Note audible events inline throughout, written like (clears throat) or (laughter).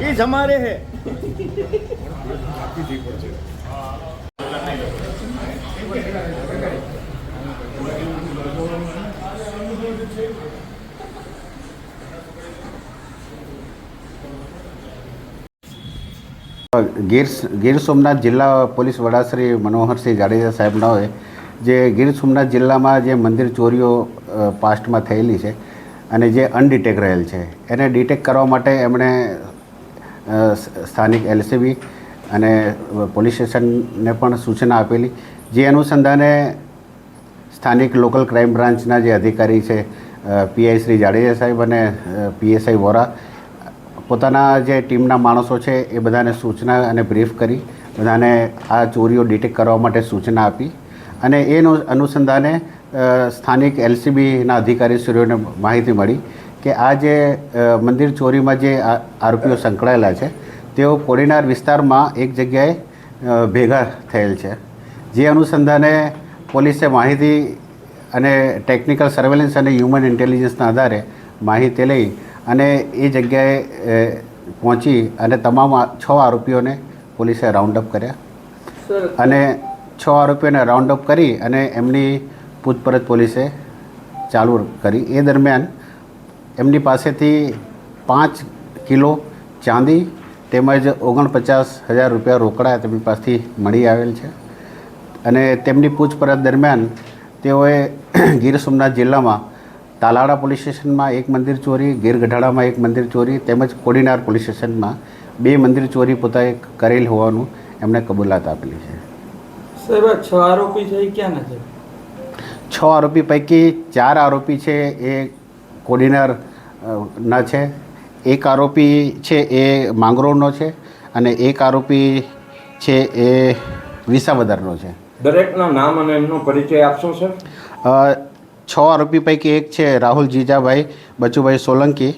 એ હે. ગીર ગીર સોમનાથ જિલ્લા પોલીસ વડા શ્રી મનોહરસિંહ જાડેજા સાહેબના હોય જે ગીર સોમનાથ જિલ્લામાં જે મંદિર ચોરીઓ પાસ્ટમાં થયેલી છે અને જે અનડિટેક રહેલ છે. એને ડિટેક્ટ કરવા માટે એમણે સ્થાનિક એલસીબી અને પોલીસ સ્ટેશનને પણ સૂચના આપેલી. જે અનુસંધાને સ્થાનિક લોકલ ક્રાઇમ બ્રાન્ચના જે અધિકારી છે પીઆઈ શ્રી જાડેજા સાહેબ અને પીએસઆઈ વોરા, પોતાના જે ટીમના માણસો છે એ બધાને સૂચના અને બ્રીફ કરી, બધાને આ ચોરીઓ ડિટેક્ટ કરવા માટે સૂચના આપી અને એનો અનુસંધાને સ્થાનિક એલસીબીના અધિકારીશ્રીઓને માહિતી મળી કે આ જે મંદિર ચોરીમાં જે આ- આરોપીઓ સંકળાયેલા છે તેઓ કોડીનાર વિસ્તારમાં એક જગ્યાએ ભેગા થયેલ છે. જે અનુસંધાને પોલીસે માહિતી અને ટેકનિકલ સર્વેલન્સ અને હ્યુમન ઇન્ટેલિજન્સના આધારે માહિતી લઈ અને એ જગ્યાએ પહોંચી અને તમામ છ આરોપીઓને પોલીસે રાઉન્ડ અપ કર્યા. અને છ આરોપીઓને રાઉન્ડ અપ કરી અને એમની પૂછપરછ પોલીસે ચાલુ કરી. એ દરમિયાન એમની પાસેથી પાંચ કિલો ચાંદી તેમજ ઓગણપચાસ હજાર રૂપિયા રોકડા તેમની પાસેથી મળી આવેલ છે. અને તેમની પૂછપરછ દરમિયાન તેઓએ (clears throat) ગીર સોમનાથ જિલ્લામાં તાલાળા પોલીસ સ્ટેશનમાં એક મંદિર ચોરી, ગીર ગઢાડામાં એક મંદિર ચોરી તેમજ કોડીનાર પોલીસ સ્ટેશનમાં બે મંદિર ચોરી પોતાએ કરેલ હોવાનું એમણે કબૂલાત આપેલી છે. સાહેબ છ આરોપી છે એ ક્યાં છે? છ આરોપી પૈકી ચાર આરોપી છે એ કોડીનાર ના છે. એક આરોપી છે એ માંગરોળનો છે અને એક આરોપી છે એ વિસાવદરનો છે. દરેકના નામ અને એમનો પરિચય આપશો સર? છ આરોપી પૈકી એક છે રાહુલ જીજાભાઈ બચુભાઈ સોલંકી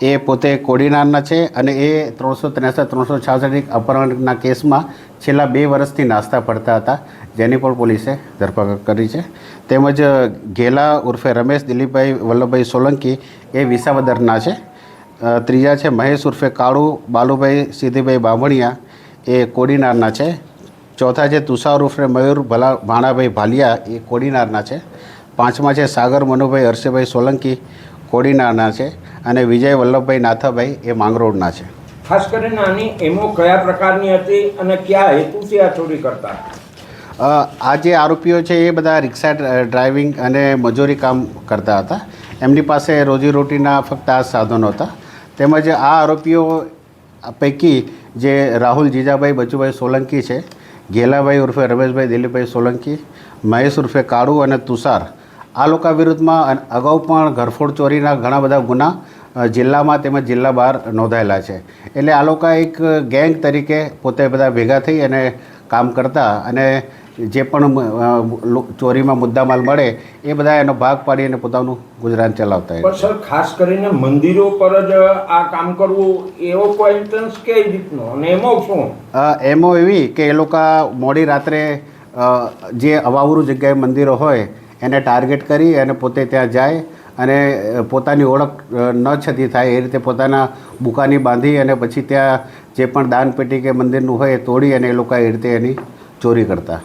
એ પોતે કોડીનારના છે અને એ ત્રણસો ત્રેસઠ, ત્રણસો છાસઠ અપહરણના કેસમાં છેલ્લા બે વર્ષથી નાસ્તા પડતા હતા, જેની પણ પોલીસે ધરપકડ કરી છે. તેમજ ઘેલા ઉર્ફે રમેશ, દિલીપભાઈ, વલ્લભભાઈ સોલંકી એ વિસાવદરના છે. ત્રીજા છે મહેશ ઉર્ફે કાળુ, બાલુભાઈ, સિદ્ધિભાઈ બામણિયા એ કોડીનારના છે. ચોથા છે તુષાર ઉર્ફે મયુર, ભલા, ભાણાભાઈ ભાલિયા એ કોડીનારના છે. પાંચમા છે સાગર, મનુભાઈ, હર્ષભાઈ સોલંકી કોડીનારના છે. અને વિજય વલ્લભભાઈ નાથાભાઈ એ માંગરોળના છે. ખાસ કરીને આની એમો કયા પ્રકારની હતી અને કયા હેતુથી આ ચોરી કરતા? આ જે આરોપીઓ છે એ બધા રિક્ષા ડ્રાઇવિંગ અને મજૂરી કામ કરતા હતા. એમની પાસે રોજીરોટીના ફક્ત આ સાધનો હતા. તેમજ આ આરોપીઓ પૈકી જે રાહુલ જીજાભાઈ બચુભાઈ સોલંકી છે ઘેલાભાઈ ઉર્ફે રમેશભાઈ દિલીપભાઈ સોલંકી મહેશ ઉર્ફે કાળુ અને તુષાર આ લોકો વિરુદ્ધમાં અગાઉ પણ ઘરફોડ ચોરીના ઘણા બધા ગુના જિલ્લામાં તેમજ જિલ્લા બહાર નોંધાયેલા છે. એટલે આ લોકો એક ગેંગ તરીકે પોતે બધા ભેગા થઈ અને કામ કરતા અને જે પણ ચોરીમાં મુદ્દામાલ મળે એ બધા એનો ભાગ પાડી અને પોતાનું ગુજરાન ચલાવતા પણ સર ખાસ કરીને મંદિરો પર જ આ કામ કરવું એવો કોઈ ઇન્ટન્સ કેવી રીતનો? અને એમો શું? એમો એવી કે એ લોકો મોડી રાત્રે જે અવાવરું જગ્યાએ મંદિરો હોય એને ટાર્ગેટ કરી અને પોતે ત્યાં જાય અને પોતાની ઓળખ ન છતી થાય એ રીતે પોતાના બુકાની બાંધી અને પછી ત્યાં જે પણ દાનપેટી કે મંદિરનું હોય એ તોડી અને એ લોકો એ રીતે એની ચોરી કરતા.